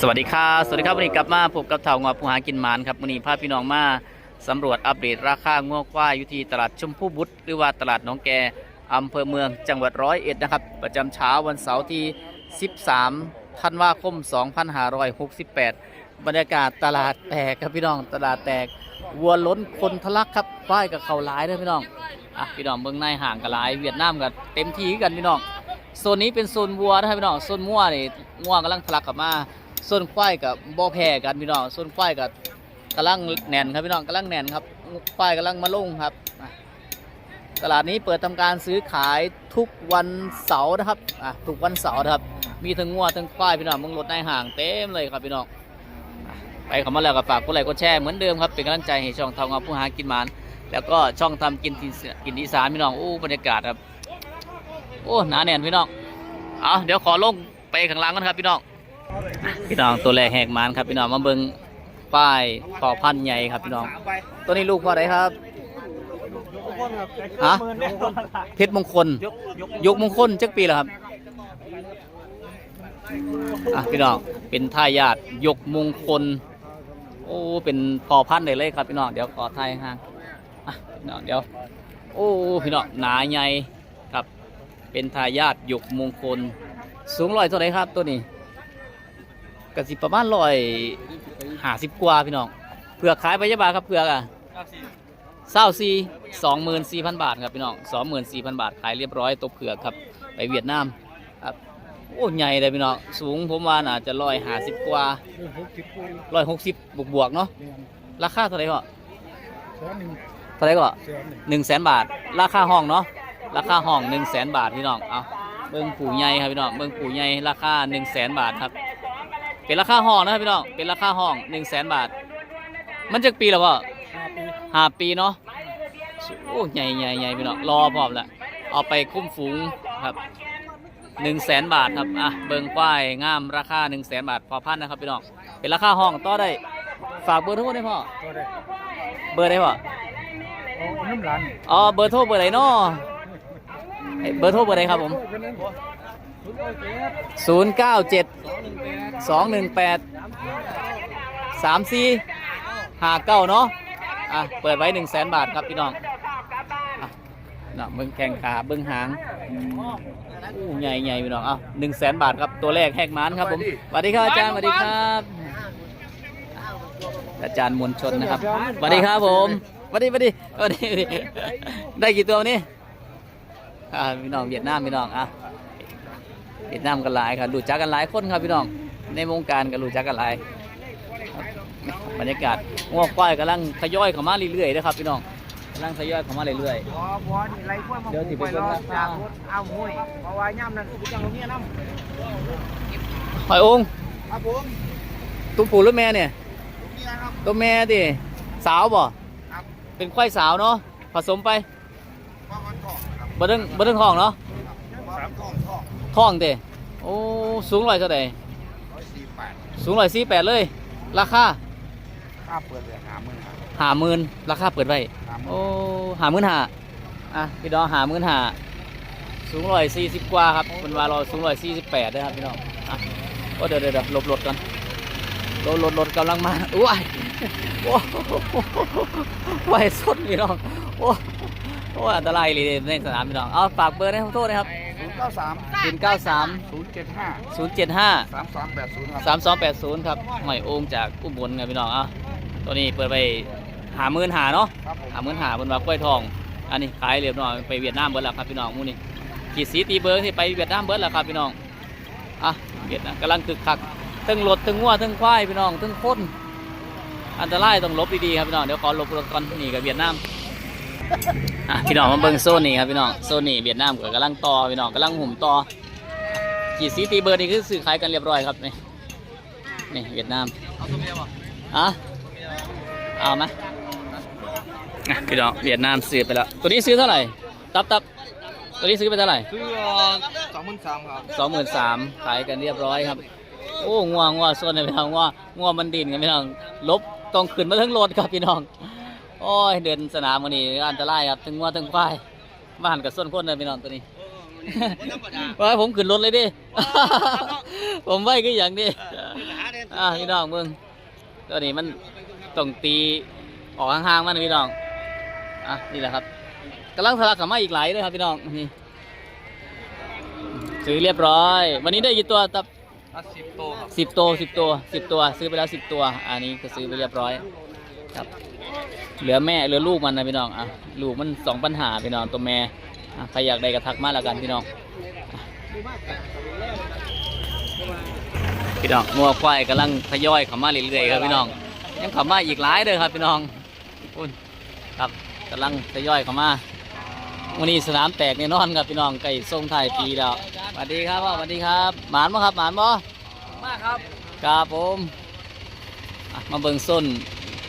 สวัสดีครับสวัสดีครับวันนี้กลับมาพบกับเถ่างอผู้หากินหมานครับวันนี้พาพี่น้องมาสำรวจอัปเดตราคางัวควายอยู่ที่ตลาดชมพู่บุตรหรือว่าตลาดหนองแกอำเภอเมืองจังหวัดร้อยเอ็ดนะครับ ประจำเช้าวันเสาร์ที่ 13 ธันวาคม 2568 บรรยากาศตลาดแตกครับพี่น้องตลาดแตกวัวล้นคนทะลักครับควายกับเขาหลายเด้อพี่น้องอะพี่น้องเบื้องในห่างกับหลาย เวียดนามกับเต็มที่กันพี่น้อง โซนนี้เป็นโซนวัวนะครับพี่น้องโซนงัวนี่งัวกำลังทะลักกลับมาโซนควายกับบ่อแพ้กันพี่น้องโซนควายกับกำลังแน่นครับพี่น้องกำลังแน่นครับควายกำลังมาลงครับตลาดนี้เปิดทำการซื้อขายทุกวันเสาร์นะครับอะทุกวันเสาร์นะครับ มีทั้งงัวทั้งควายพี่น้องมึงรถในห่างเต็มเลยครับพี่น้องอไปข้ามาแล้วก็ฝากกดไลค์กดแชร์เหมือนเดิมครับเป็นกำลังใจให้ช่องทางเอาผู้หากินหมาน แล้วก็ช่องทำกินกินอีสานพี่น้องโอ้บรรยากาศครับ โอ้หนาแน่นพี่น้องเอาเดี๋ยวขอลงไปข้างล่างกันครับพี่น้องพี่น้องตัวแรกแหกมันครับพี่น้องมาเบิ่งป้ายพอพันใหญ่ครับพี่น้อง ตัวนี้ลูกพ่อไหนครับฮะเพชรมงคล ยกมงคลจักปีแล้วครับอะพี่น้องเป็นทายาทยกมงคล โอ้เป็นพอพันธุ์ได้เลยครับพี่น้องเดี๋ยวขอทายห่างอะพี่น้องเดี๋ยว โอ้พี่น้องหนาใหญ่ เป็นทายาทยกมงคล สูงร้อยเท่าไหรครับตัวนี้กสิประมาณร้อยห้าสิบกว่าพี่น้องเผือกขายไปยาบาทครับเผือกอะเศร้าซีสองหมื่นสี่พันบาทครับพี่น้องสองหมื่นสี่พันบาทขายเรียบร้อยตัวเผือกครับไปเวียดนามครับโอ้ใหญ่เลยพี่น้องสูงผมว่าน่าจะร้อยห้าสิบกว่าร้อยหกสิบบวกบวกๆเนาะราคาเท่าไหรก็เท่าไหรก็หนึ่งแสนบาท ราคาห้องเนาะ ราคาห้องหนึ่งแสนบาทพี่น้องเอาเบิ้งปู่ใหญ่ครับพี่น้องเบิ้งปู่ใหญ่ราคาหนึ่งแสนบาทครับ เป็นราคาห้องนะครับพี่น้องเป็นราคาห้องหนึ่งแสนบาท มันจะปีแล้วพ่อห้าปีเนาะโอ้ใหญ่ใหญ่ใหญ่พี่น้องรอพร้อมแล้วเอาไปคุ้มฝูงครับหนึ่งแสนบาทครับอะเบิ้งป้ายงามราคาหนึ่งแสนบาทพอพันนะครับพี่น้องเป็นราคาห้องต่อได้ฝากเบอร์โทรได้พ่อเบอร์ได้พ่อน้ำรันอ๋อเบอร์โทรเบอร์ไหนเนาะ เอ้ยเบอร์โทรเบอร์ไหนครับผม 0 9 7 2 1 8 3 4 5 9เนาะอะเปิดไว้ 1 0 0 0 0แบาทครับพี่น้องอะน่ะเบิ้งแข้งขาเบิ้งหางอู้ใหญ่ใหญ่พี่น้องเอาหนึ่งแสนบาทครับตัวแรกแหกหมันครับผมสวัสดีครับอาจารย์สวัสดีครับ อาจารย์มวลชนนะครับสวัสดีครับผมสวัสดีสวัสดีสวัสดีสวัสดีได้กี่ตัววันนี้ อ่าพี่น้องเวียดนามพี่น้องอะเวียดนามกันหลายครับรู้จักกันหลายคนครับพี่น้อง ในวงการก็รู้จักกันหลายครับบรรยากาศง้อควายกำลังทยอยเข้ามาเรื่อยๆนะครับพี่น้องกำลังทยอยเข้ามาเรื่อยบอบอนี่ไรพวกมาเดี๋ยวสิไปไปเบิ่รงอราคาจากรถเอาหวยเพราะว่าย่ำนั้นกูจังเอาเมียน้ๆหอยองค์ำครับผมตัวผู้หรือแม่เนี่ยผมนี่นะครับตัวแม่ดิสาวบ่ครับเป็นควายสาวเนาะผสมไป ว่ามันทองครั บบ่เด้งบ่เด้งท้องเนาะสามทองทองท้องเด้โอ้สูงร้อยเท่าใดร้อยสี่แปดสูงร้อยสี่แปดเลย ราคาค่าเปิดเลยหาหมื่นครับหาหมื่นราคาเปิดไว้หาหมื่โอ้นหาหมื่นหาอะพี่น้องหาหมื่นหาสูงร้อยสี่สิบกว่าครับเป็นว่าเราสูงร้อยสี่สิบแปดนะครับพี่น้องอะโอ้เดี๋ยวเดี๋ยวเดี๋ยวหลบรถกันรถรถรถกำลังมาอุ้ยโอ้ไหวสดพี่น้องโอ้โอ้อันตรายเลยในสนามพี่น้อง เอาฝากเบอร์ให้ขอโทษนะครับศูนย์เก้าสามศูนย์เก้าสามศูนย์เจ็ดห้าศูนย์เจ็ดห้าสามสามแปดศูนย์ครับสามสองแปดศูนย์ครับหอยโอ่งจากอุบลครับพี่น้องอะตัวนี้เปิดไปหาหมื่นหาเนาะครับผมหาหมื่นหาบนว่ากล้วยทอง อันนี้ขายเรียบร้อยไปเวียดนามเบิร์ดแล้วครับพี่น้องหมูนี่ขีดสีตีเบิร์ที่ไปเวียดนามเบิร์ดแล้วครับพี่น้องอะเวียดนามกำลังคึกคักทั้งรถทั้งงัวทั้งควายพี่น้องทั้งคนอันตรายต้องหลบดีๆครับพี่น้องเดี๋ยวขอหลบรถก่อนนี่กับเวียดนาม อะพี่น้องมาเบิ่งโซนนี้ครับพี่น้องโซนนี้เวียดนามก็กำลังต่อพี่น้องกำลังหุ่มต่อขีดสีตีเบิร์นี่คือซื้อขายกันเรียบร้อยครับนี่นี่เวียดนามอะเอาไหมอะพี่น้องเวียดนามซื้อไปแล้วตัวนี้ซื้อเท่าไหร่ ตับตับตัวนี้ซื้อไปเท่าไหร่ซื้อสองหมื่นสามครับสองหมื่นสามขายกันเรียบร้อยครับ โอ้งัวงัวส่วนไหนพี่น้องงัวงัวมันดินกันพี่น้องลบต้องขึ้นมาทั้งรถครับพี่น้อง โอ้ยเดินสนามวันนี้อันตรายครับทั้งงัวทั้งควายบ้านกับส่วนคนเลยพี่น้องตัวนี้ว่าผมขึ้นรถเลยดิผมไหวก็อย่างนี้อะพี่น้องเมืองตัวนี้มันต้องตีออกห่างๆมันนะพี่น้องอะนี่แหละครับกำลังทะลักกลับมาอีกหลายเลยครับพี่น้องนี่ซื้อเรียบร้อย วันนี้ได้กี่ตัวตับสิบโตครับสิบตัวสิบตัวสิบตัวซื้อไปแล้วสิบตัว อันนี้ก็ซื้อไปเรียบร้อยครับ เหลือแม่เหลือลูกมันนะพี่น้องอะลูกมันสองปัญหาพี่น้องตัวแม่อะใครอยากได้ก็ทักมาแล้วกันพี่น้องอะพี่น้องงัวควายกำลังทยอยเข้ามาเรื่อยๆครับพี่น้อง ยังเข้ามาอีกหลายเลยครับพี่น้องอุ่นครับกำลังทยอยเข้ามาวันนี้สนามแตกแน่นอนครับพี่น้องไก่ทรงไทายปีแล้วสวัสดีครับพ่อสวัสดีครับหมานบ่ครับหมานบ่มากครับครับผมอะมาเบิ่งส้น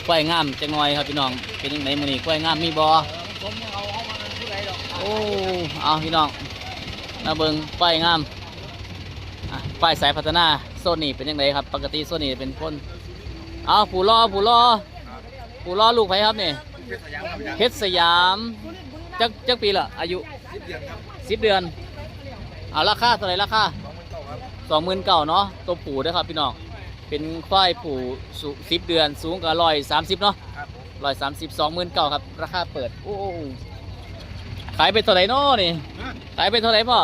ควายงามจังหน่อยครับพี่น้องเป็นยังไงมื้อนี้ควายงามมีบ่ผมเอาเอามาผู้ใดดอกโอ้เอาพี่น้องมาเบิ่งควายงามอะควายสายพัฒนาโซนนี้เป็นยังไงครับ ปกติโซนนี้เป็นคนเอาผู้รอผู้รอผู้รอลูกไผครับนี่เพชรสยามเพชรสยามจักจักปีละอายุสิบเดือนเอาราคาเท่าไหร่ราคาสองหมื่นเก่าเนาะตัวผูเด้อครับพี่น้อง เป็นควายผูสุสิบเดือนสูงกับร้อยสามสิบเนาะครับผมร้อยสามสิบสองหมื่นเก้าครับ ราคาเปิด โอ้ขายไปเท่าไหร่เนาะนี่ ขายไปเท่าไหร่พ่อ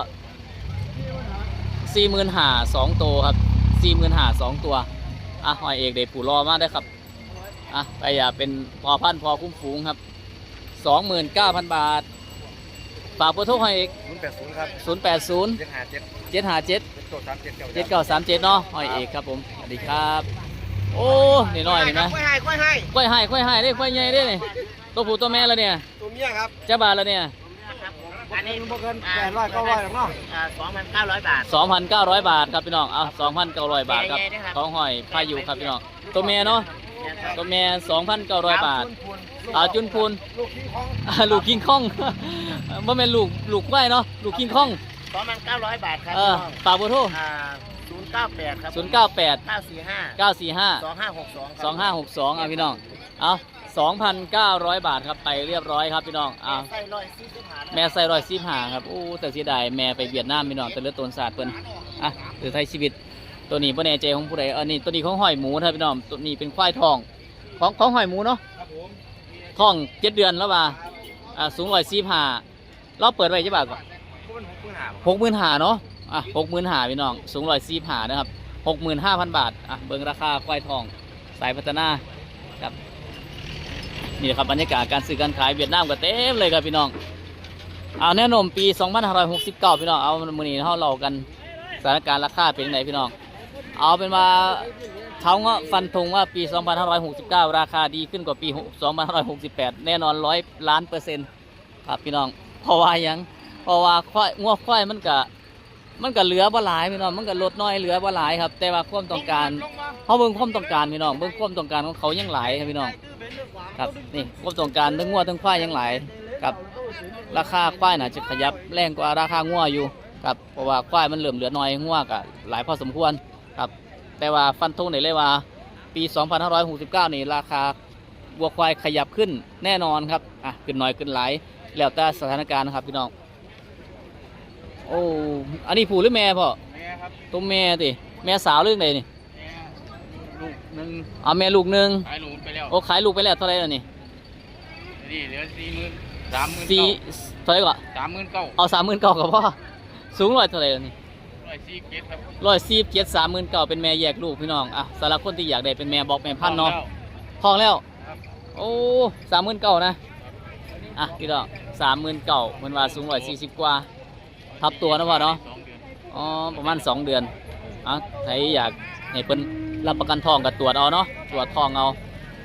สี่หมื่นห้าสองตัวครับสี่หมื่นห้าสองตัว อะหอยเอกเดผูรอมากได้อครับ อะไปอย่าเป็นพอพันธุ์พอคุ้มฝูงครับสองหมื่นเก้าพันบาท ฝากเบอร์โทรหอยเอกศูนย์แปดศูนย์ครับศูนย์แปดศูนย์เจ็ดห้าเจ็ดเจ็ดห้าเจ็ดเจ็ดโตสามเจ็ดเก้าเจ็ดเก้าสามเจ็ดเนาะหอยเอกครับผมสวัสดีครับ โอ้นี่น้อยนี่นะค่อยให้ค่อยให้กล้วยให้กล้วยให้ได้กล้วยใหญ่ได้นี่ตัวผู้ตัวแม่แล้วเนี่ยตัวเมียครับเจ้าบาทแล้วเนี่ยอันนี้บ่เกินแปดร้อยเก้าร้อยหรอกเนาะ สองพันเก้าร้อยบาท 2,900 บาทครับพี่น้อง เอา2,900 บาทครับใหญ่ๆนะครับของหอยพายุครับพี่น้อง ตัวแม่เนาะ ตัวแม่2,900 บาทเอาจุนพูนลูกขี้ของอ่าลูกคิงคองบ่แม่นลูกลูกควายเนาะลูกคิงคองสองพันเก้าร้อยบาทครับเออฝากเบอร์โทรศูนย์เก้าแปดครับ098เก้าสี่ห้า945สองห้าหกสองสองห้าหกสองอะพี่น้องเอาสองพันเก้าร้อยบาทครับไปเรียบร้อยครับพี่น้องเอาใส่ร้อยสี่สิบห้าแม่ใส่รอยซีบหาครับอู้แต่เสียดายแม่ไปเวียดนามพี่น้องแต่เลือดตนศาสตร์เพิ่นอะหรือไทยชีวิตตัวนี้บ่แน่ใจของผู้ใดอันนี้ตัวนี้ของหอยหมูครับพี่น้องตัวนี้เป็นควายทองของของหอยหมูเนาะครับผม ทองเจ็ดเดือนแล้วว่าอ่าสูงรอยซีบหาเราเปิดไว้ใช่ป่ะก่อนหาหกหมื่นหาเนาะอะหกหมื่นหาพี่น้อง สูงรอยซีบหานะครับหกหมื่นห้าพันบาท อะ เบิ่งราคาควายทอง สายพัฒนาครับ นี่ครับบรรยากาศการซื้อการขายเวียดนามก็เต็มเลยครับพี่น้อง เอาแน่นมปี 2569 พี่น้อง เอามือนี้เท่าเรากันสถานการณ์ราคาเป็นยังไงพี่น้อง เอาเป็นว่า เขาเงาะฟันธงว่าปี 2569 ราคาดีขึ้นกว่าปี 2568 แน่นอนร้อยล้านเปอร์เซ็นต์ครับพี่น้องเพราะว่ายังเพราะว่าควายงัวควายมันก็มันก็เหลือบ่หลายพี่น้องมันก็ลดน้อยเหลือบ่หลายครับ แต่ว่าความต้องการเขาเบิ่งความต้องการพี่น้องเบิ่งความต้องการของเขายังหลายครับพี่น้องครับนี่ความต้องการทั้งงัวทั้งควายยังหลายครับราคาควายน่ะจะขยับแรงกว่าราคางัวอยู่ครับเพราะว่าควายมันเริ่มเหลือน้อยงัวก็หลายพอสมควรครับ แต่ว่าฟันธงได้เลยว่า ปี 2569 นี่ราคาวัวควายขยับขึ้นแน่นอนครับอะขึ้นน้อยขึ้นหลายแล้วแต่สถานการณ์นะครับพี่น้องโอ้อันนี้ผู้หรือแม่พ่อแม่ครับตัวแม่ติแม่สาวเรื่องใดนี่แม่ลูกหนึ่งเอาแม่ลูกหนึ่งขายลูกไปแล้วโอ้ขายลูกไปแล้วเท่าไหรแล้วนี่นี่เหลือสี่หมื่นสามหมื่นสี่เก้าเท่าไหรก่อนสามหมื่นเก้าเอาสามหมื่นเก้ากับพ่อสูงร้อยเท่าไหรแล้วนี่ ร้อยสี่เจ็ดครับร้อยสี่เจ็ดสามหมื่นเก้าเป็นแม่แยกลูกพี่น้องอะสำหรับคนที่อยากได้เป็นแม่บอกแม่พันธุ์เนาะทองแล้วครับโอ้สามหมื่นเก้านะอะพี่น้องสามหมื่นเก้ามันว่าสูงร้อยสี่สิบกว่า ทับตัวนะพ่อเนาะสองเดือนอ๋อประมาณสองเดือนอะใครอยากให้เพิ่นรับประกันทองกับตรวจเอาเนาะตรวจทองเอา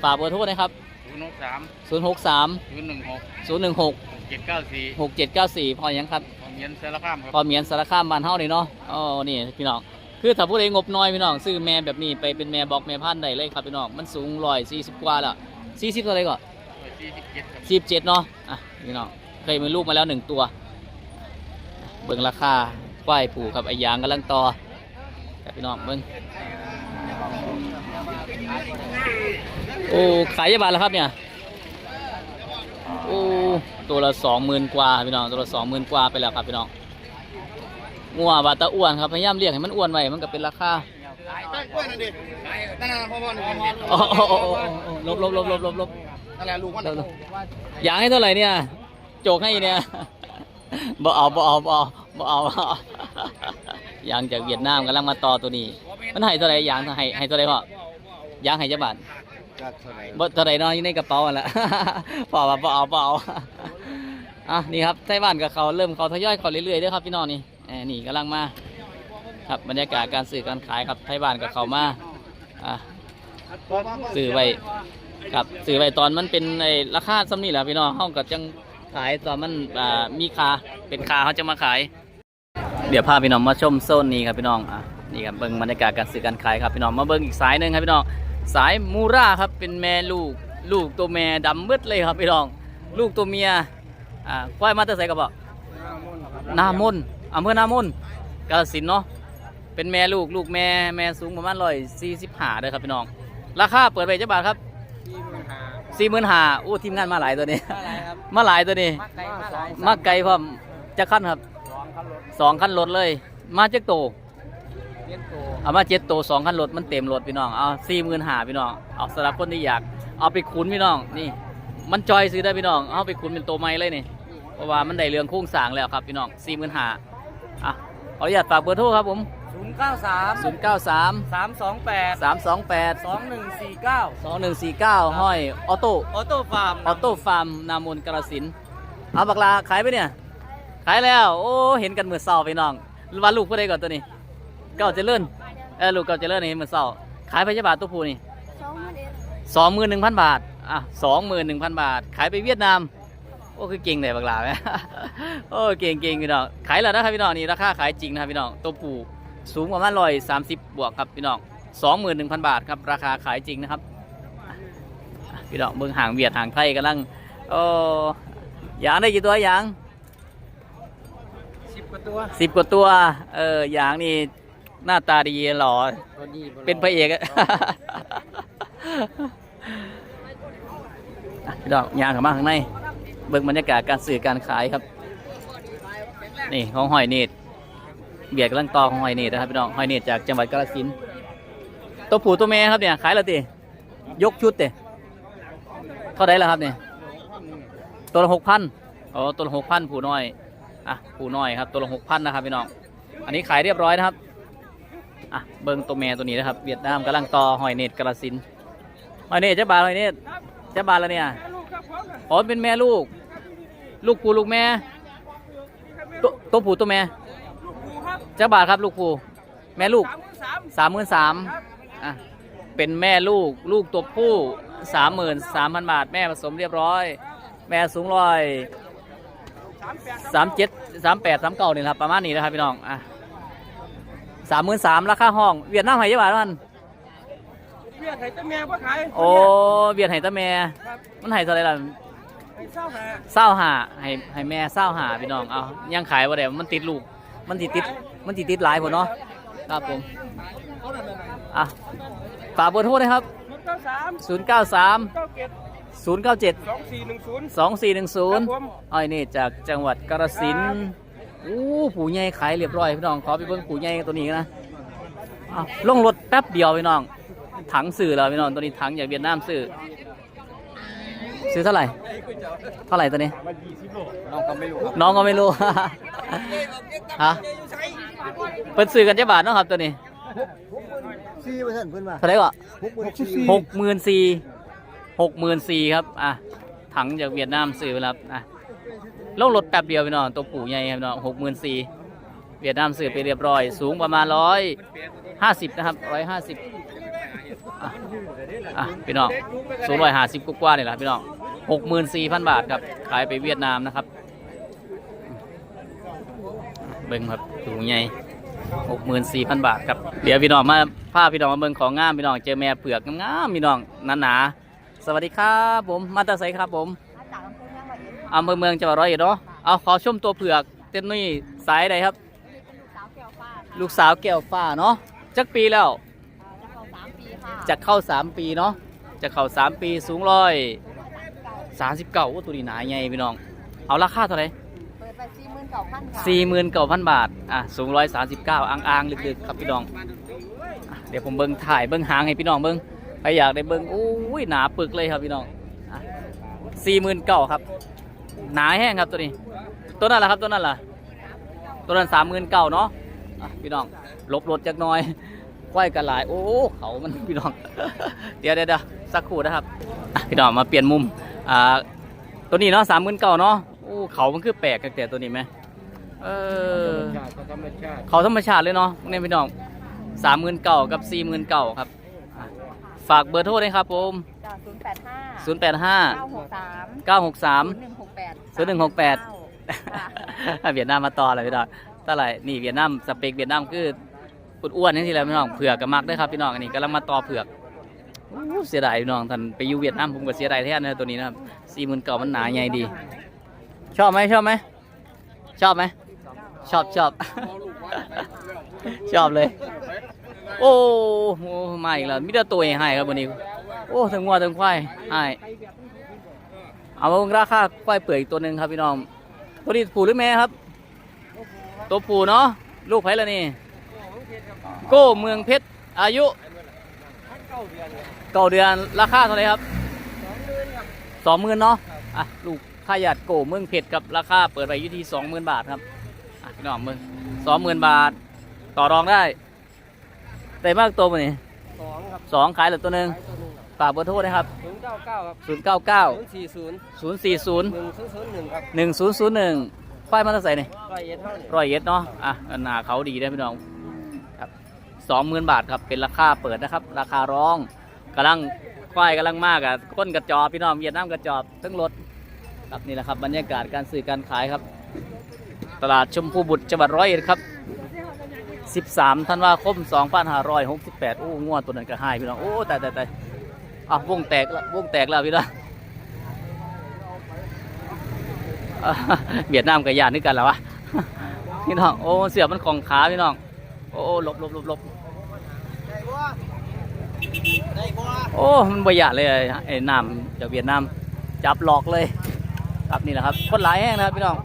ฝากเบอร์โทรนะครับศูนย์หกสามศูนย์หกสามศูนย์หนึ่งหกศูนย์หนึ่งหกเจ็ดเก้าสี่หกเจ็ดเก้าสี่พอยังครับ ผมเย็นเซราข้ามครับ พอเมียนสารคามบ้านเฮานี่เนาะอ๋อนี่พี่น้อง คือถ้าผู้ใดงบน้อยพี่น้องซื้อแม่แบบนี้ไปเป็นแม่บอกแม่พันธุ์ได้เลยครับพี่น้อง มันสูงร้อยสี่สิบกว่าแล้วสี่สิบเท่าไหรก่อนร้อยสี่สิบเจ็ดครับสี่สิบเจ็ดเนาะ อะพี่น้อง เคยมีลูกมาแล้วหนึ่งตัว เบิ่งราคาควายผูครับไอ้ยางกำลังต่อแต่พี่น้องเบิ่งโอ้ ขายยี่บาทแล้วครับเนี่ยโอ้ ตัวละสองหมื่นกว่าพี่น้องตัวละสองหมื่นกว่าไปแล้วครับพี่น้องงัวบาตาอ้วนครับพยายามเลี้ยงให้มันอ้วนไว้มันก็เป็นราคาได้กล้วยนั่นดินั่นน่ะพ่อพ่อหนึ่งโอ้โหโอ้โหโอ้โหลบลบลบลบลบลบนั่นแหละลูกมันลบลบอยากให้เท่าไหร่เนี่ยโจกให้เนี่ยบ่เอาบ่เอาบ่เอาบ่เอายางจากเวียดนามกำลังมาต่อตัวนี้ มันให้เท่าไหร่ยางให้ให้เท่าไหร่พ่อยางให้จักบาทก็เท่าไหร่บ่เท่าไหร่เนาะอยู่ในกระเป๋าอั่นละพ่อว่าบ่เอาบ่เอา อะนี่ครับไต้หวันกับเขาเริ่มเขาทยอยเขาเรื่อยๆด้อครับพี่น้องนี่แหมนี่กำลังมาครับบรรยากาศการซื้อการขายครับไทยบ้านกับเขามาอะซื้อไว้ครับซื้อไว้ตอนมันเป็นไอ้ราคาซ้ำนี่แหละพี่น้องห้องกับจังขายตอนมันอ่ามีคาเป็นคาเขาจะมาขาย เดี๋ยวพาพี่น้องมาชมโซนนี้ครับพี่น้องอะนี่ครับเบิ้งบรรยากาศการซื้อการขายครับพี่น้องมาเบิ้งอีกสายหนึ่งครับพี่น้องสายมูราครับเป็นแม่ลูกลูกตัวแม่ดำมืดเลยครับพี่น้อง ลูกตัวเมีย อ่าควายมาแตะใส่กระบอกนามนอำเภอนามนกาฬสินธุ์เนาะเป็นแม่ลูกลูกแม่แม่สูงประมาณร้อยสี่สิบห้าเลยครับพี่น้อง ราคาเปิดไปเจ้าบาทครับสี่หมื่นห้าอู้ทีมงานมาหลายตัวนี้มาหลายตัวนี้ไก่มาหลายมาไกลพร้อมจะขั้นครับสองขั้นรถเลย มาเจ็ดโต เลี้ยงโตเอามาเจ็ดโตสองขั้นรถมันเต็มรถพี่น้อง เอาสี่หมื่นห้าพี่น้อง เอาสำหรับคนที่อยาก เอาไปขุนพี่น้อง นี่ มันจอยซื้อได้พี่น้องเอาไปขุนเป็นโตไม้เลยนี่เพราะว่ามันได้เรื่องโค้งสร้างแล้วครับพี่น้องสี่หมื่นห้าอะขออนุญาตฝากเบอร์โทรครับผมศูนย์เก้าสามศูนย์เก้าสามสามสองแปดสามสองแปดสองหนึ่งสี่เก้าสองหนึ่งสี่เก้าห้อยออโต้ออโต้ฟาร์มออโต้ฟาร์มนามนกระสินธุ์เอาบักลาขายไปเนี่ย ขายแล้ว โอ้เห็นกันมือเศร้าไปน้องวันลูกผู้ใดก่อนตัวนี้เก้าเจริญเออลูกเก้าเจริญนี่เห็นมือเศร้าขายไปจะบาทตัวผู้นี่สองหมื่นเอ็ดสองหมื่นหนึ่งพันบาท อะสองหมื่นหนึ่งพันบาท ขายไปเวียดนาม โอ้คือเก่งเลยบักลาไหมโอ้เก่งเก่งพี่น้อง ขายแล้วนะครับพี่น้องนี่ราคาขายจริงนะครับพี่น้อง ตัวผู้สูงประมาณร้อยสามสิบบวกครับพี่น้องสองหมื่นหนึ่งพันบาทครับราคาขายจริงนะครับ พี่น้องเมืองห่างเวียดห่างไทยกำลังโอ้ยางได้กี่ตัวอยางสิบกว่าตัวสิบกว่าตัว เอออยางนี่หน้าตาดีหล่อตัวนี้เป็นพระเอกอะ อะพี่น้องยางเข้ามาข้างใน เบิ่งบรรยากาศการสื่อการขายครับ นี่ของหอยเนตเบียดกำลังต่อของหอยเนตนะครับพี่น้องหอยเนตจากจังหวัดกาฬสินธุ์ตัวผู้ตัวแม่ครับเนี่ยขายล้วติยกชุดเตะเท่าไดแล้วครับเนี่ยตัวละหกพันอ๋อตัวละหกพันผู้น้อยอะผู้น้อยครับตัวละหกพันนะครับพี่น้องอันนี้ขายเรียบร้อยนะครับอะเบิ่งตัวแม่ตัวนี้นะครับเวียดนามกำลังต่อหอยเนตกาฬสินหอยเนตรเจ้าบาทหอยเนตรเจ้าบาทแล้วเนี่ย อ๋อเป็นแม่ลูก ลูกผู้ลูกแม่ตัวตัวผู้ตัวแม่เจ้าบาทครับลูกผู้แม่ลูกสามหมื่นสามอะเป็นแม่ลูกลูกตัวผู้สามหมื่นสามพันบาท แม่ผสมเรียบร้อย แม่สูงร้อยสามเจ็ดสามแปดสามเก้านี่ครับประมาณนี้นะครับพี่น้องอะสามหมื่นสามราคาห้อง เวียดนามให้เยอะบาทมันเบี้ยไข่ต้มแม่ก็ขายโอ้เวียดให้ตาแม่มันให้เท่าไหรล่ะไข่ เศร้าหาเศร้าหาให้ให้แม่เศร้าหาพี่น้องเอายังขายบ่ได้มันติดลูก มันติดติดมันติดติดหลายผลเนาะครับผมอะฝากเบอร์โทรนะครับ ศูนย์เก้าสาม0 9 3 เก้าเจ็ด0 9 7 สองสี่หนึ่งศูนย์2 4 1ครับผม0อ้อยนี่จากจังหวัดกาฬสินธุ์อู้ผู้ใหญ่ขายเรียบร้อยพี่น้อง ขอไปเบิ่งผู้ใหญ่ตัวนี้นนะอ้าวลงรถแป๊บเดียวพี่น้อง ถังสื่อแล้วพี่น้อง ตัวนี้ถังจากเวียดนามสื่อ ซื้อเท่าไหร่ เท่าไหร่ตัวนี้ น้องก็ไม่รู้ครับน้องก็ไม่รู้ฮะเปิดสื่อกันจะบาทเนาะครับตัวนี้สี่เปอร์เซ็นต์เพิ่นมาเท่าไหร่ก็หกหมื่นสี่หกหมื่นสี่หกหมื่นสี่ครับ อะ ถังจากเวียดนามสื่อไปแล้วอะลงรถแป๊บเดียวพี่น้องตัวปู่ใหญ่ครับพี่น้องหกหมื่นสี่เวียดนามสื่อไปเรียบร้อย สูงประมาณร้อยห้าสิบนะครับร้อยห้าสิบอะอะพี่น้องสูงร้อยห้าสิบกว่าๆนี่แหละพี่น้อง หกหมื่นสี่พันบาทครับ ขายไปเวียดนามนะครับ เบิ้งครับสูงใหญ่หกหมื่นสี่พันบาทครับ เดี๋ยวพี่น้องมาพาพี่น้องมาเบิ้งของงามพี่น้องเจอแม่เผือกงามๆพี่น้องหนาๆสวัสดีครับผม มาตาไซครับผมมาจากอำเภอเมืองร้อยเอ็ดอำเภอเมืองจังหวัดร้อยเอ็ดเนาะ เอาขอชมตัวเผือกเต้นนี่สายใดครับลูกสาวแก้วฟ้าค่ะลูกสาวแก้วฟ้าเนาะจักปีแล้วเอ่อจะเข้าสามปีค่ะจะเข้าสามปีเนาะจะเข้าสามปีสูงร้อย สามสิบเก้าตัวนี้หนาใหญ่พี่น้อง เอาราคาเท่าไหร่เปิดไปสี่หมื่นเก่าพันค่ะสี่หมื่นเก้าพันบาท อะสูงร้อยสามสิบเก้าอ่างอ่างๆลึกๆครับพี่น้องอะเดี๋ยวผมเบิ้งถ่ายเบิ้งหางให้พี่น้องเบิ้งใครอยากได้เบิ้งโอ้ยหนาปึกเลยครับพี่น้องสี่หมื่นเก้าครับ หนาแห้งครับตัวนี้ ตัวนั้นล่ะครับตัวนั้นล่ะตัวนั้นสามหมื่นเก้าเนาะอะพี่น้องลบรถจักหน่อยควายกันหลาย โอ้เขามันพี่น้อง เดี๋ยวเดี๋ยวเดี๋ยวสักครู่นะครับอะพี่น้องมาเปลี่ยนมุม อ่าตัวนี้เนาะสามหมื่นเก้าเนาะโอ้เขามันคือแปลกแต่ตัวนี้ไหมเออชาติธรรมชาติเขาธรรมชาติเลยเนาะเนี่ยพี่น้องสามหมื่นเก้ากับสี่หมื่นเก้าครับอะฝากเบอร์โทรเลยครับผมจ้าศูนย์แปดห้าศูนย์แปดห้าเก้าหกสามเก้าหกสามศูนย์หนึ่งหกแปดศูนย์หนึ่งหกแปดค่ะเวียดนามมาต่อเลยพี่น้องเท่าไหร่นี่เวียดนามสเปกเวียดนามคืออ้วนๆนี่ทีแหละพี่น้องเผือกกับมักด้วยครับพี่น้องอันนี้กำลังมาต่อเผือกอู้ เสียดายพี่น้องท่านไปอยู่เวียดนามผมก็เสียดายแท้นะตัวนี้นะครับสี่หมื่นเก้ามันหนาใหญ่ดี ชอบไหมชอบไหมชอบไหมชอบชอบชอบเลย โอ้โหมาอีกแล้วมีแต่ตัวให้ครับวันนี้ โอ้ถึงวัวถึงควายให้เอามาเบิ่งราคาควายเปลือกอีกตัวหนึ่งครับพี่น้องตัวนี้ผูหรือแม่ครับ ตัวผูเนาะลูกไผ่ละนี่ โก้เมืองเพชรอายุ เก้าเดือนราคาเท่าไหร่ครับสองหมื่นเนาะอะลูกข้าหยาดโก้เมืองเพชรกับราคาเปิดไปอยู่ที่สองหมื่นบาทครับอะพี่น้องเมืองสองหมื่นบาท ต่อรองได้ได้มากตัวมันนี่สองครับสองขายเหลือตัวหนึ่งขายตัวหนึงครับฝากเบอร์โทรนะครับศูนย์เก้าเก้าครับศูนย์เก้าเก้าศูนย์สี่ศูนย์ศูนย์สี่ศูนย์หนึ่งศูนย์ศูนย์หนึ่งครับหนึ่งศูนย์ศูนย์หนึ่งควายมันจะใส่นี่ ร้อยเอ็ดเท่านี้ร้อยเอ็ดเนาะ อะหนาเขาดีได้อพี่น้อง ครับสองหมื่นบาทครับ เป็นราคาเปิดนะครับ ราคาร้อง กำลังควายกำลังมากอะก้นกระจอบพี่น้องเวียดนามกระจอบทั้งรถครับนี่แหละครับบรรยากาศการซื้อการขายครับ ตลาดชมพูบุตรจังหวัดร้อยเอ็ดครับ13ธันวาคม2568 โอ้งวดตัวนั้นก็หายพี่น้อง โอ้แต่แต่แต่อะวงแตกแล้ววงแตกแล้วพี่น้องเวียดนามกับยานด้วยกันแล้ววะพี่น้อง โอ้เสียบมันของขาพี่น้อง โอ้โอ้หลบหลบหลบหลบ โอ้มันบหยาดเลยไอ้น้ำจากเวียดนามจับหลอกเลย ครับนี่แหละครับ คนหลายแห้งนะครับพี่น้อง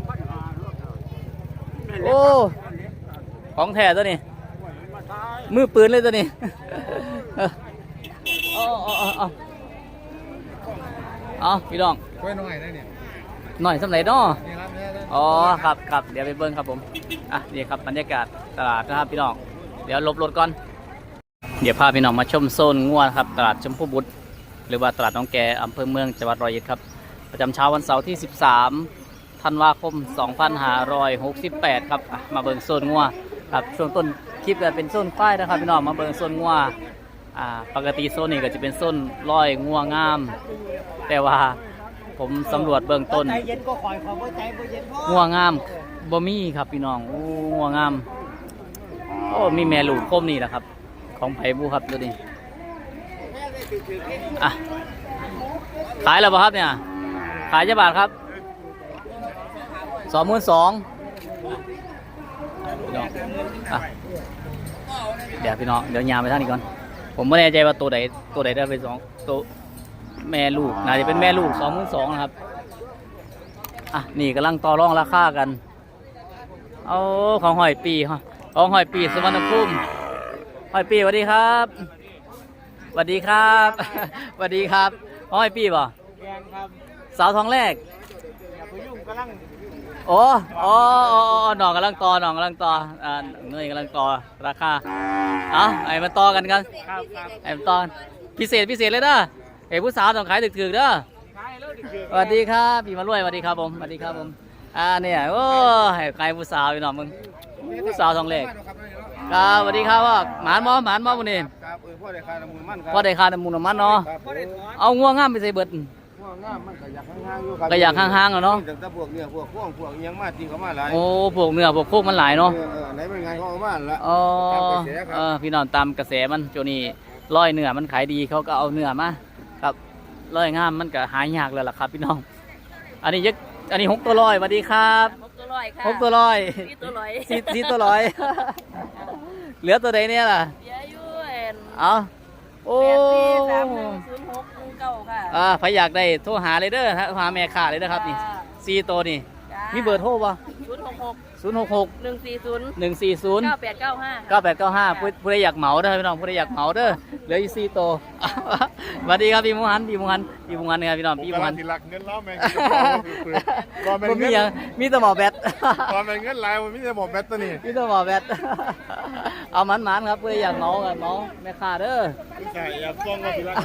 โอ้ ของแท้ตัวนี้ มือปืนเลยตัวนี้เอาเอาเอาเอาพี่น้องกล้วยน้อยนะเนี่ยหน่อยสำไหนน้อนี่ครับเนี่ยนะอ๋อครับครับเดี๋ยวไปเบิ้งครับผม อะนี่ครับบรรยากาศตลาดนะครับพี่น้อง เดี๋ยวลบรถก่อน เดี๋ยวพาพี่น้องมาชมโซนง่วนครับตลาดชมพูบุตร หรือว่าตลาดน้องแกอำเภอเมืองจังหวัดร้อยเอ็ดครับ ประจำเช้าวันเสาร์ที่ 13ธันวาคม 2568 ครับอะมาเบิ่งโซนงัวครับช่วงต้นคลิปก็เป็นโซนฝ้ายนะครับพี่น้องมาเบิ่งโซนงัวอ่าปกติโซนนี้ก็จะเป็นโซนร้อยงัวงาม แต่ว่าผมสำรวจเบื้องต้นใจเย็นก็คอยความใจบ่เย็นพ่องัวงามบ่มีครับพี่น้องโอ้งัวงามโอ้มีแม่ลูกคมนี่แหละครับ ของไผบูครับตัวนี้อะขายแล้วป่ะครับเนี่ย ขายเจ้าบาทครับสองหมื่นสองพี่น้องเดี๋ยวพี่น้องเดี๋ยวยามไปท่านอีกก่อน ผมไม่แน่ใจว่าตัวใดตัวใดได้ไปสองตัวแม่ลูกน่าจะเป็นแม่ลูกสองหมื่นสองนะครับอะนี่กำลังต่อรองราคากัน เอาของหอยปีฮะของหอยปีสวรรณภูมิ หอยปีสวัสดีครับสวัสดีครับสวัสดีครับของหอยปีป่ะแกงครับสาวทองแรกอย่าไปยุ่งกำลังโอ้อ๋ออ๋ออ๋อหนองกำลังต่อหนองกำลังต่ออ่าเนยกำลังต่อราคาเอาไอ้มาต่อกันกันครับครับไอ้มาต่อพิเศษพิเศษเลยเด้อไอ้ผู้สาวต้องขายถึกๆเด้อขายแล้วดิเกืสวัสดีครับพี่มารวยสวัสดีครับผมสวัสดีครับผมอ่าเนี่ยโอ้ให้ใครผู้สาวพี่น้องมึงผู้สาวทองเหล็ก ครับสวัสดีครับว่าหมานมอหมานมอวันนี้ครับเออพ่อได้ค่าน้ำมันมันครับพอได้ค่าน้ำมูลน้ำมันเนาะครับพ่อได้ถอนเอาง่วงง่ามไปใส่เบิดพวกน้ำมันก็อยากห่างๆอยู่ครับก็อยากห่างๆอะเนาะแต่ถ้าพวกเนี่ยพวกพวกพวกอิหยังมาตีเขามาหลายโอ้พวกเนื้อพวกโคกมันหลายเนาะเออเออไหนเป็นไงเขาเอามาละอ๋อตามกระแสครับเออพี่น้องตามกระแสมันโจนี่ร้อยเนื้อมันขายดีเขาก็เอาเนื้อมาครับร้อยงามมันก็หายากแล้วล่ะครับพี่น้อง อันนี้ยักอันนี้หกตัวร้อยสวัสดีครับหกตัวลอยค่ะหกตัวร้อยสี่ตัวลอยสี่สี่ตัวร้อย เหลือตัวใดเนี่ยล่ะเบียร์ยูเอ็นเอาโอ้แปดสี่สามหนึ่งศูนย์หกหนึ่งเก้าค่ะอ่าใครอยากได้โทรหาเลยเด้อฮะโทรหาแม่ค้าเลยนะครับนี่จ้าสี่ตัวนี่ จ้ามีเบอร์โทรป่ะศูนย์หกหก ศูนย์หกหกหนึ่งสี่ศูนย์หนึ่งสี่ศูนย์เก้าแปดเก้าห้าเก้าแปดเก้าห้าผู้ใดอยากเหมาเด้อพี่น้องผู้ใดอยากเหมาเด้อเหลืออีกสี่โตวสวัสดีครับพี่หมูหันพี่หมูหันพี่หมูหันนะครับพี่น้องพี่หมูหันที่รักเงินล้อแมงผมมีหยังมีแต่หมอแบตตอนเป็นเงินลายมันไม่ได้บอกแบตตัวนี้มีแต่หมอแบตเอามันมันๆครับผู้ใดอยากเหมากันเหมาแม่ค้าเด้อใช่อยากฟ้องก็ที่รัก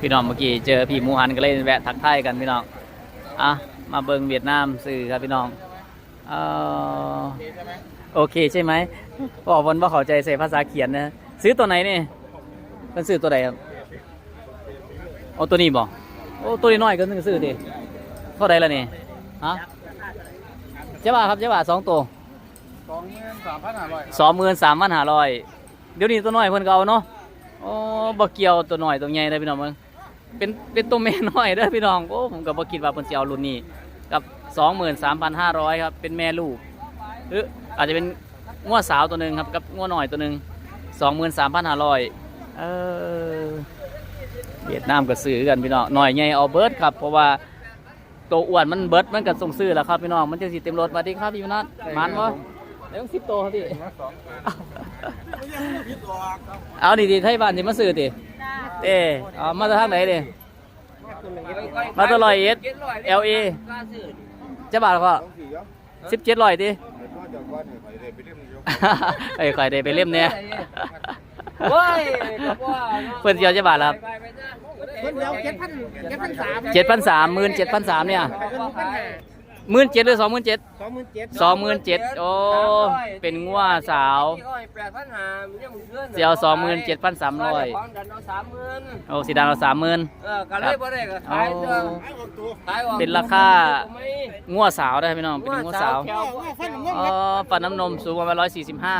พี่น้องเมื่อกี้เจอพี่หมูหันก็เลยแวะทักทายกันพี่น้องอะ มาเบิงเวียดนามสื่อครับพี่น้องเอ่อโอเคใช่ไหมบอกวันว่าเข้าใจใส่ภาษาเขียนนะ ซื้อตัวไหนนี่มันซื้อตัวไหนครับโอ้ตัวนี้บอกโอ้ตัวนี้น้อยก็นึงซื้อดิเท่าไหรล่ะนี่ฮะเจ้าบ่าวครับเจ้าบ่าวสองตัวสองหมื่นสามพันห้าร้อยสองหมื่นสามพันห้าร้อยเดี๋ยวนี้ตัวน้อยเพิ่นก็เอาเนาะโอ้บ่เกี่ยวตัวน้อยตัวใหญ่ได้อพี่น้องเบิ่งเป็นเป็นตัวแม่น้อยเด้อพี่น้องโอ้ผมก็บ่คิดว่าเพิ่นสิเอารุ่นนี้ กับสองหมื่นสามพันห้าร้อยครับเป็นแม่ลูกหรืออาจจะเป็นงัวสาวตัวหนึ่งครับกับงัวหน่อยตัวหนึ่งสองหมื่นสามพันห้าร้อยเออเวียดนามก็ซื้อกันพี่น้องหน่อยใหญ่เอาเบิร์ดครับเพราะว่าตัวอ้วนมันเบิร์ดมันก็ส่งซื้อแล้วครับพี่น้องมันจะสิเต็มรถสวัสดีครับพี่นัทมันบ่ได้ต้องสิบตัวครับพี่เอาดีๆไทยบ้านที่มาซื้อติเต้เอามาจากทางไหนดิ มาตลอยเอสเอลเอจะบาทก็สองสี่เยอะสิบเจ็ดร้อยติเดี๋ยวก็จะก้อนเนี่ยไปเลยไปเรื่อยๆยกไอ้ข่อยได้ไปเล่มเนี่ยโอ้ยเพิ่นสิเจียวจะบาทแล้วเพิ่นเดียวเจ็ดพันเจ็ดพันสามเจ็ดพันสามหมื่นเจ็ดพันสามเนี่ย หมื่นเจ็ดหรือสองหมื่นเจ็ดสองหมื่นเจ็ดสองหมื่นเจ็ดโอ้เป็นงัวสาวแปดพันห้ามันยังเกินเสียวสองหมื่นเจ็ดพันสามร้อยของดันเอาสามหมื่นโอ้สีดำเราสามหมื่นเออก็เลยบ่ได้ก็ขายเด้อขายออกเป็นราคางัวสาวได้อพี่น้องเป็นงัวสาวแถวฟันอ๋อปันน้ำนมสูงประมาณร้อยสี่สิบห้า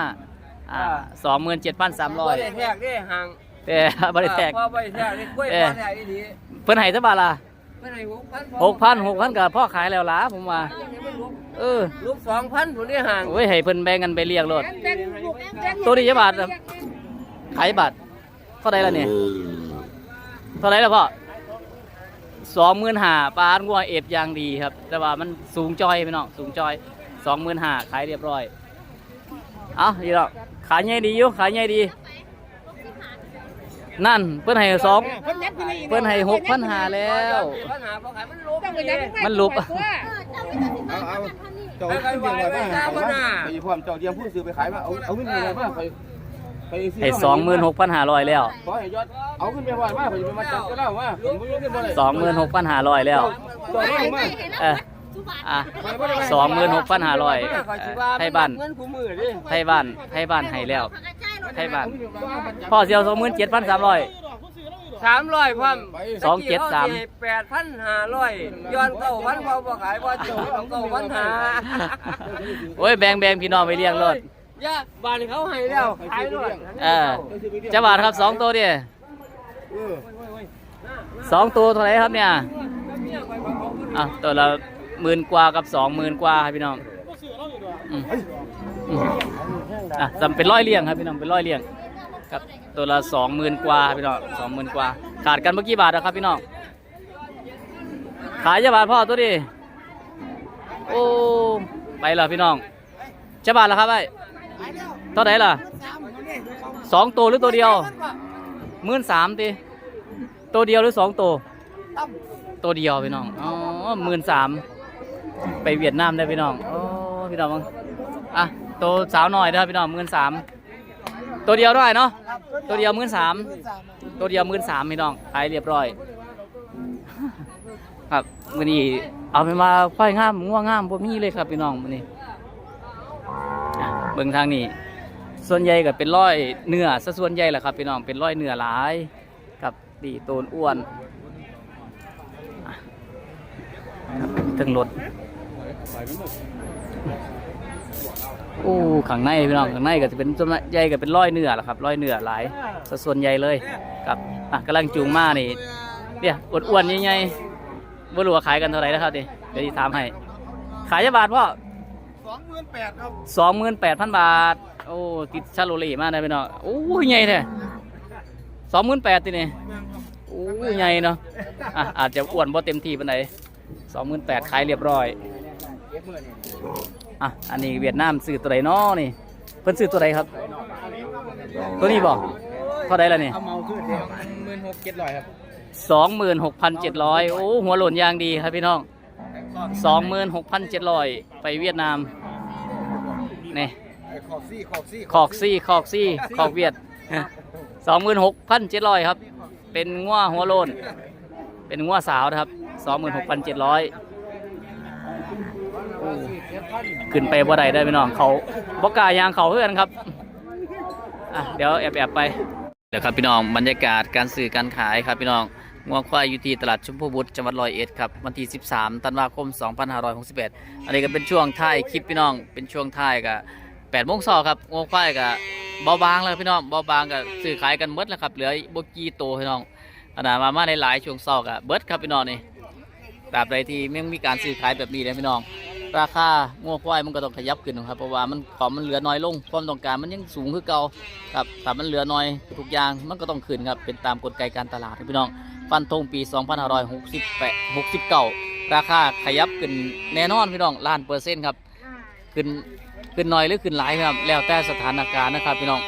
อ่าสองหมื่นเจ็ดพันสามร้อยบ่ได้แทกได้ห่างแต่บริแตกพอบ่ได้แทกได้กล้วยเอ้บ่ยได้ดีเพิ่นให้เท่าบาทล่ะ เพิ่นให้หกพันหกพันหกพันกับพ่อขายแล้วล่ะผมว่า เออลูกสองพันผู้นี้ห่างโอ้ยให้เพิ่นแบ่งกันไปเรียกรถตัวนี้จะบาทครับขายบาทเท่าไรล่ะเนี่ยเท่าไรล่ะพ่อสองหมื่นห้าปลางัวเอฟยางดีครับ แต่ว่ามันสูงจอยพี่น้องสูงจอยสองหมื่นห้าขายเรียบร้อย เอ้าดีแล้วขายใหญ่ดีอยู่ขายใหญ่ดี นั่นเพิ่นให้สองเพิ่นให้หกพันหาแล้ว ปัญหาเพราะขายมันลุกมันลุบ เอาเอาเจ้าขึ้นเดียวเลยไปหาไปพร้อมเจ้าเดียมผู้ซื้อไปขายมาเอาเอาขึ้นเดียวมาไปไปซื้ให้สองหมื่นหกพันหาร้อยแล้วขอให้ยอดเอาขึ้นไปว่ามาไปมาจับก็ได้ว่าผมไม่รู้ขึ้นบ่ได้สองหมื่นหกพันหาร้อยแล้วเจ้าได้มาเอออะสองหมื่นหกพันหาร้อยไทยบ้าน เงินผู้มือดิไทยบ้านไทยบ้านให้แล้ว ไทยบ้านพ่อเสียวสองหมื่นเจ็ดพันสามร้อยสามร้อยพันสองเจ็ดสามแปดพันห้าร้อยย้อนเก้าพันพอบ่ขายบ่จบเก้าพันห้าโอ้ยแบ่งแบ่งพี่น้องไปเลี้ยงรถย่าบ้านเขาให้แล้วขายด้วยเออจะบาทครับสองตัวเดียเออสองตัวเท่าไหร่ครับเนี่ยอะตัวละหมื่นกว่ากับสองหมื่นกว่าครับพี่น้อง อะจำเป็นร้อยเลี้ยงครับพี่น้องเป็นร้อยเลี้ยงครับตัวละสองหมื่นกว่าพี่น้องสองหมื่นกว่าขาดกันเมื่อกี้บาทนะครับพี่น้องขายจะบาทพ่อตัวดิโอ้ไปและพี่น้องจะบาทแล้วครับไอ้เท่าไหร่ล่ะสองตัวหรือตัวเดียวหมื่นสามตีตัวเดียวหรือสองตัวตัวเดียวพี่น้องอ๋อหมื่นสามไปเวียดนามได้พี่น้องโอ้พี่น้องอะ ตัวสาวหน่อยได้อพี่น้องหมื่นสามตัวเดียวได้เนาะตัวเดียวหมื่นสามตัวเดียวหมื่นสามพี่น้องขายเรียบร้อย ครับมื้อนี้เอาไปมาควายงามง่วงงามบ่มีเลยครับพี่น้องมื้อนี้เบิ่งทางนี้ ส่วนใหญ่ก็เป็นร้อยเนื้อซะส่วนใหญ่แหละครับพี่น้องเป็นร้อยเนื้อหลายกับตีโตนอ้วนครับถึงรถ โอ้ข้างในพี่น้องข้างในก็จะเป็นส่วนใหญ่ก็เป็นร้อยเนื้อแหละครับร้อยเนื้อหลายซะส่วนใหญ่เลยครับอะกำลังจูงมานี่เนี่ยอ้วนๆใหญ่ๆบ่รู้ว่าขายกันเท่าไหร่นะครับดิเดี๋ยวจะถามให้ ขายจะบาทพ่อสองหมื่นแปดครับสองหมื่นแปดพันบาท โอ้ติดชาโลเล่มากเลยพี่น้องโอ้ยใหญ่แท้สองหมื่นแปดตีนี่โอ้ยใหญ่เนาะอะอาจจะอ้วนบ่เต็มที่ปานใดสองหมื่นแปดขายเรียบร้อยเเก็บมื อนี่อะอันนี้เวียดนามซื้อตัวใดน้อนี่เพิ่นซื้อตัวใดครับ ตัวนี้บ่เท่าใดล่ะนี่เอาเมาขึ้นเดียวหมื่นหกเจ็ดร้อยครับสองหมื่นหกพันเจ็ดร้อยโอ้หัวโหล่นยางดีครับพี่น้องสองหมื่นหกพันเจ็ดร้อยไปเวียดนามนี่ขอบซี่ขอบซี่ขอกซี่ขอกซี่ขอกเวียดสองหมื่นหกพันเจ็ดร้อยครับ เป็นงัวหัวโลนเป็นงัวสาวนะครับสองหมื่นหกพันเจ็ดร้อย ขึ้นไปบ่ได้ได้พี่น้องเขาบกล้ายางเขาเพื่อนครับอะเดี๋ยวแอบแอบๆไปเดี๋ยวครับพี่น้องบรรยากาศการซื้อการขายครับพี่น้องงัวควายอยู่ที่ตลาดชุมพูบุตรจังหวัดร้อยเอ็ดครับวันที่ 13 ธันวาคม 2561 อันนี้ก็เป็นช่วงท้ายคลิปพี่น้องเป็นช่วงท้ายกับ8โมงเช้าครับงัวควายกับเบาบางแล้วพี่น้องเบาบางกับซื้อขายกันหมดแล้วครับเหลือบกี่ตัวพี่น้องขนาดมามาในหลายช่วงเช้ากับเบิดครับพี่น้องนี่ตราบใดที่ไม่มีการซื้อขายแบบนี้เลยพี่น้อง ราคางัวควายมันก็ต้องขยับขึ้นครับเพราะว่ามันของมันเหลือน้อยลงความต้องการมันยังสูงคือเก่าครับแต่มันเหลือน้อยทุกอย่างมันก็ต้องขึ้นครับเป็นตามกลไกการตลาดพี่น้องฟันธงปี 2568 69 ราคาขยับขึ้นแน่นอนพี่น้องล้านเปอร์เซ็นต์ครับขึ้นขึ้นน้อยหรือขึ้นหลายครับแล้วแต่สถานการณ์นะครับพี่น้อง